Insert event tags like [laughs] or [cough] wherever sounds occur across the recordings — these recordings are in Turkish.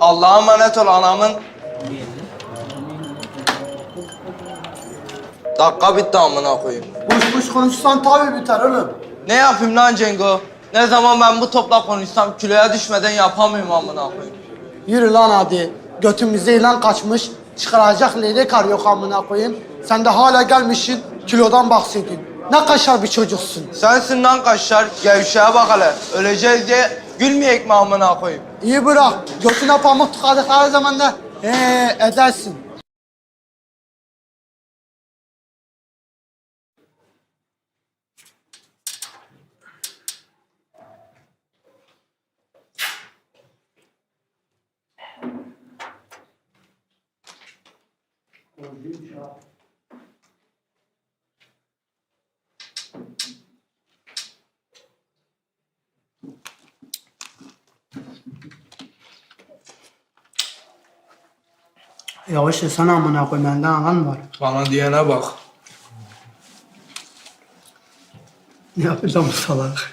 Allah'a emanet ol anamın. Dakika bitti amına koyayım. Boş boş konuşsan tabii biter oğlum. Ne yapayım lan Cengo? Ne zaman ben bu topla konuşsam kiloya düşmeden yapamıyorum amına koyayım. Yürü lan hadi. Götümüzde ilan kaçmış. Çıkaracak leylek arıyor amına koyayım. Sen de hala gelmişsin kilodan bahsediyorsun. Ne kaşar bir çocuksun. Sensin lan kaşlar, gevşeye bak hele. Öleceğiz diye gülmeyek mi amına koyayım? İyi bırak. Götüne pamuk tıkadıkları zaman da ee, edersin. Yavaş yesene amına koyayım benden alan var. Bana diyene bak. Ne yapacağım salak?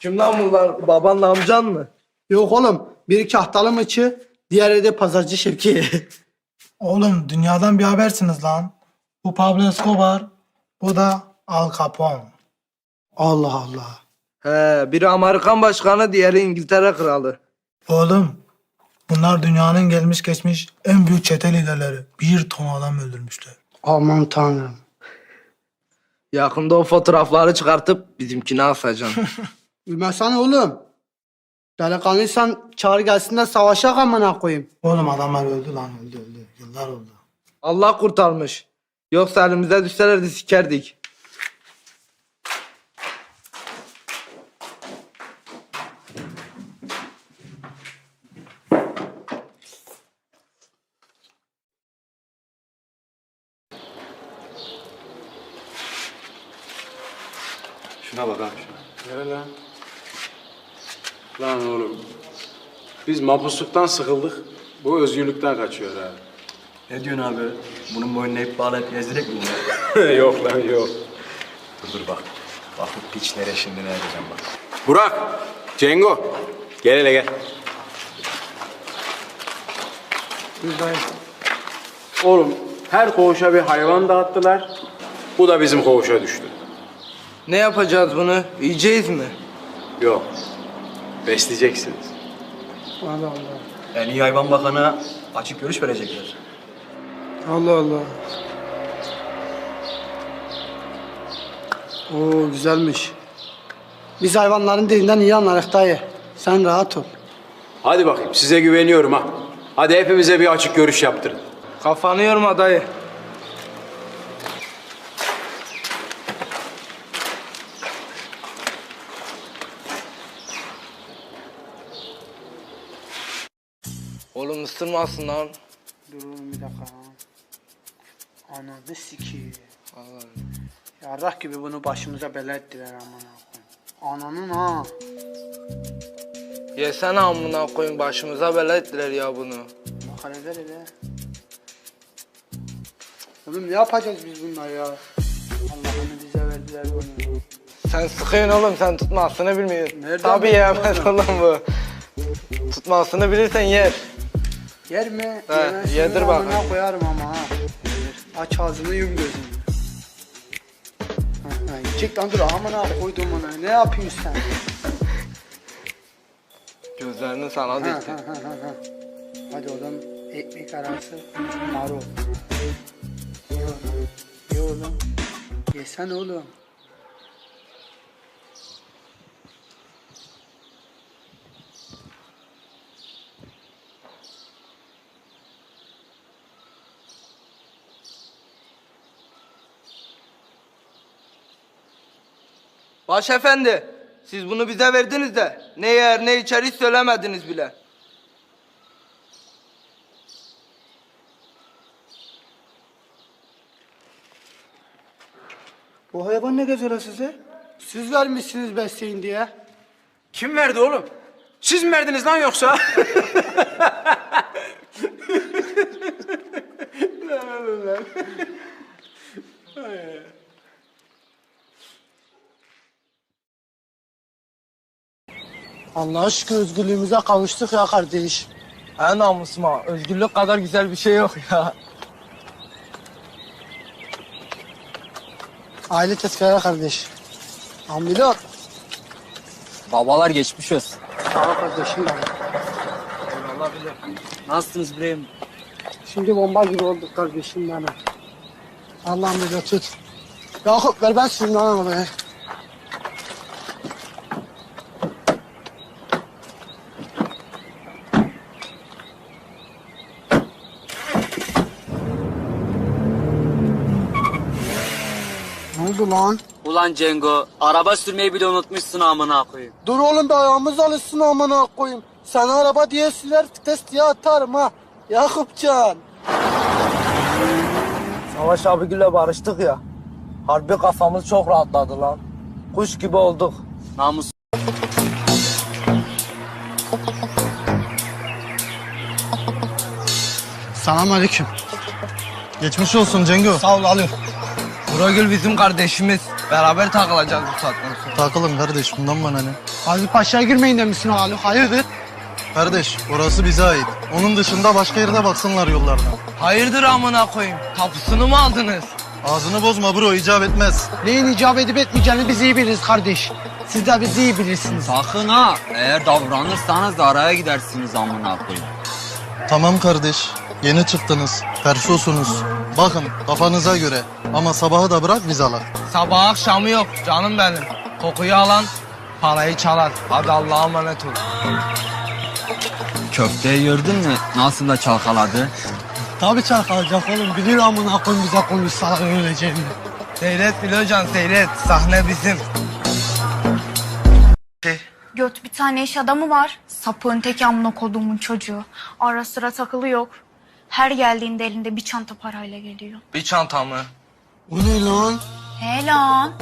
Kim lan bunlar? Babanla amcan mı? Yok oğlum. Biri kahtalı mıçı, diğeri de pazarcı Şevki. [laughs] Oğlum dünyadan bir habersiniz lan. Bu Pablo Escobar, bu da Al Capone. Allah Allah. He, biri Amerikan başkanı, diğeri İngiltere kralı. Oğlum bunlar dünyanın gelmiş geçmiş en büyük çete liderleri. Bir ton adam öldürmüşler. Aman tanrım. Yakında o fotoğrafları çıkartıp bizimkine asacaksın. [laughs] Bilmesene oğlum. Delikanlıysan çağır gelsin de savaşa amına koyayım. Oğlum adamlar öldü lan öldü öldü. Yıllar oldu. Allah kurtarmış. Yoksa elimize düşselerdi sikerdik. Şuna bak abi şuna. Nere lan? Lan oğlum. Biz mapusluktan sıkıldık. Bu özgürlükten kaçıyor ha. Ne diyorsun abi? Bunun boynuna ip bağlayıp gezdirek mi [laughs] yok lan yok. dur dur bak. Bak bu piç nereye şimdi ne yapacağım bak. Burak, Cengo. Gel hele gel. Oğlum her koğuşa bir hayvan dağıttılar. Bu da bizim koğuşa düştü. Ne yapacağız bunu? Yiyeceğiz mi? Yok. Besleyeceksiniz. Allah Allah. En iyi hayvan bakana açık görüş verecekler. Allah Allah. Oo güzelmiş. Biz hayvanların dilinden iyi anlarız dayı. Sen rahat ol. Hadi bakayım size güveniyorum ha. Hadi hepimize bir açık görüş yaptırın. Kafanı yorma dayı. Oğlum ısırmasın lan. Dur oğlum bir dakika. Ananı sikeyim. Vallahi. Yarrak gibi bunu başımıza bela ettiler koyayım. Ananın ha. Yesene amına koyun başımıza bela ettiler ya bunu. Bak hele ver hele. Oğlum ne yapacağız biz bunlar ya? Allah'ını bize verdiler bunu. Sen sıkıyorsun oğlum sen tutmasını bilmiyorsun. Nereden Tabii yemez oğlum? oğlum bu. Tutmasını bilirsen yer. Yer mi? He, Yemezsin yedir bak. amına koyarım ama ha. Aç ağzını yum gözünü. Ha, ha, Yiyecek lan dur amına koydum ona. Ne yapıyorsun sen? Gözlerini sana Ha, dikti. ha, ha, ha, ha. Hadi oğlum ekmek arası marul. Ye oğlum. Ye oğlum. Yesene oğlum. Başefendi, siz bunu bize verdiniz de ne yer ne içer hiç söylemediniz bile. Bu hayvan ne gezer size? Siz vermişsiniz besleyin diye. Kim verdi oğlum? Siz mi verdiniz lan yoksa? [laughs] Allah'a şükür özgürlüğümüze kavuştuk ya kardeş. En namusuma. Özgürlük kadar güzel bir şey yok ya. Aile tezkere kardeş. Ambilot. Babalar geçmiş olsun. Sağ ol kardeşim benim. Nasılsınız İbrahim? Şimdi bomba gibi olduk kardeşim benim. Allah'ım de tut. Yakup ver ben sürüm lan arabayı. Oldu lan? Ulan Cengo, araba sürmeyi bile unutmuşsun amına koyayım. Dur oğlum bir ayağımız alışsın amına koyayım. Sana araba diye siler vites diye atarım ha. Yakupcan. Savaş abigille barıştık ya. Harbi kafamız çok rahatladı lan. Kuş gibi olduk. Namus. Selam aleyküm. Geçmiş olsun Cengo. Sağ ol alıyorum. Buragül bizim kardeşimiz. Beraber takılacağız bu saatten sonra. Takılın kardeş bundan bana ne? Hadi Paşa'ya girmeyin demişsin Ali. Hayırdır? Kardeş orası bize ait. Onun dışında başka yerde baksınlar yollarına. Hayırdır amına koyayım? Tapusunu mu aldınız? Ağzını bozma bro icap etmez. Neyin icap edip etmeyeceğini biz iyi biliriz kardeş. Siz de bizi iyi bilirsiniz. Sakın ha, eğer davranırsanız araya gidersiniz amına koyayım. Tamam kardeş. Yeni çıktınız. Persosunuz. Bakın kafanıza göre. Ama sabahı da bırak biz alak. Sabah akşamı yok canım benim. Kokuyu alan parayı çalar. Hadi Allah'a emanet ol. Köfteyi gördün mü? Nasıl da çalkaladı? Tabii çarpılacak oğlum. Bilir amına koyun bize konuşsalar öleceğini. Seyret Bilocan seyret. Sahne bizim. Göt bir tane iş adamı var. Sapığın tek amına kodumun çocuğu. Ara sıra takılı yok. Her geldiğinde elinde bir çanta parayla geliyor. Bir çanta mı? O ne lan? He lan.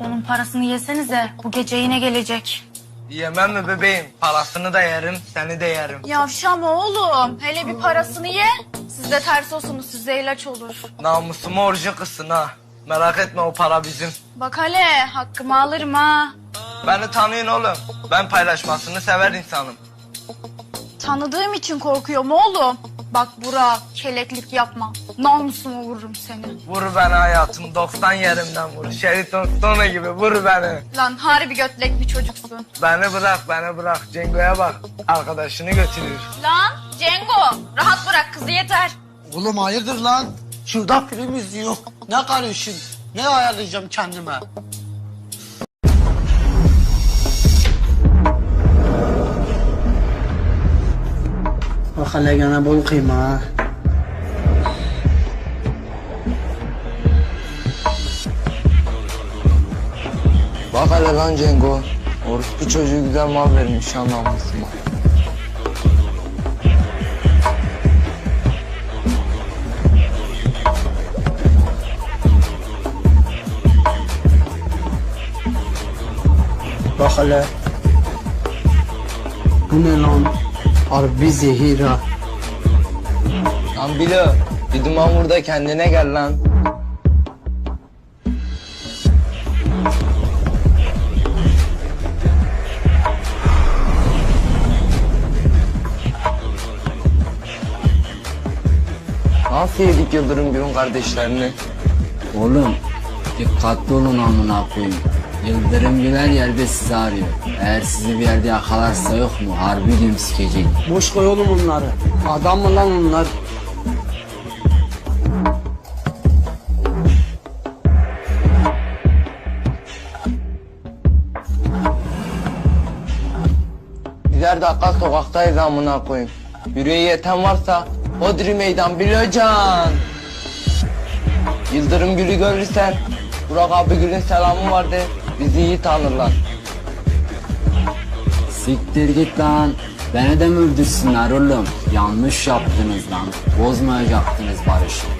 Onun parasını yesenize. Bu gece yine gelecek. Yemem mi bebeğim? Parasını da yerim, seni de yerim. Yavşama oğlum. Hele bir parasını ye. Siz de ters olsunuz. Size ilaç olur. Namusumu orucu kızsın ha. Merak etme o para bizim. Bak hele hakkımı alırım ha. Beni tanıyın oğlum. Ben paylaşmasını sever insanım. Tanıdığım için korkuyorum oğlum. Bak Burak keleklik yapma. Namusuma vururum seni. Vur beni hayatım 90 yerimden vur. Şeriton Stone gibi vur beni. Lan harbi götlek bir çocuksun. Beni bırak beni bırak. Cengo'ya bak. Arkadaşını götürüyor. Lan Cengo rahat bırak kızı yeter. Oğlum hayırdır lan? Şurada film izliyor. Ne karışın? Ne ayarlayacağım kendime? Bak gene bol kıyma ha. Bak hele lan Cengo. Orospu çocuğu güzel mal vermiş anlamışsın. Bak hele. Bu ne lan? Harbi zehir ha. Lan Bilo. Bir duman vur da kendine gel lan. Nasıl yedik Yıldırım Gül'ün kardeşlerini? Oğlum, dikkatli olun amına koyayım. Yıldırım Güler yerde sizi arıyor. Eğer sizi bir yerde yakalarsa yok mu? Harbi gün sikecek. Boş koy oğlum onları. Adam mı lan onlar? Birer dakika sokaktayız amına koyayım. Yüreği yeten varsa Hodri meydan Bilocan. Yıldırım Gül'ü görürsen Burak abi Gül'ün selamı vardı. Bizi iyi tanırlar. Siktir git lan. Beni de mi öldürsünler oğlum? Yanlış yaptınız lan. Bozmayacaktınız barışı.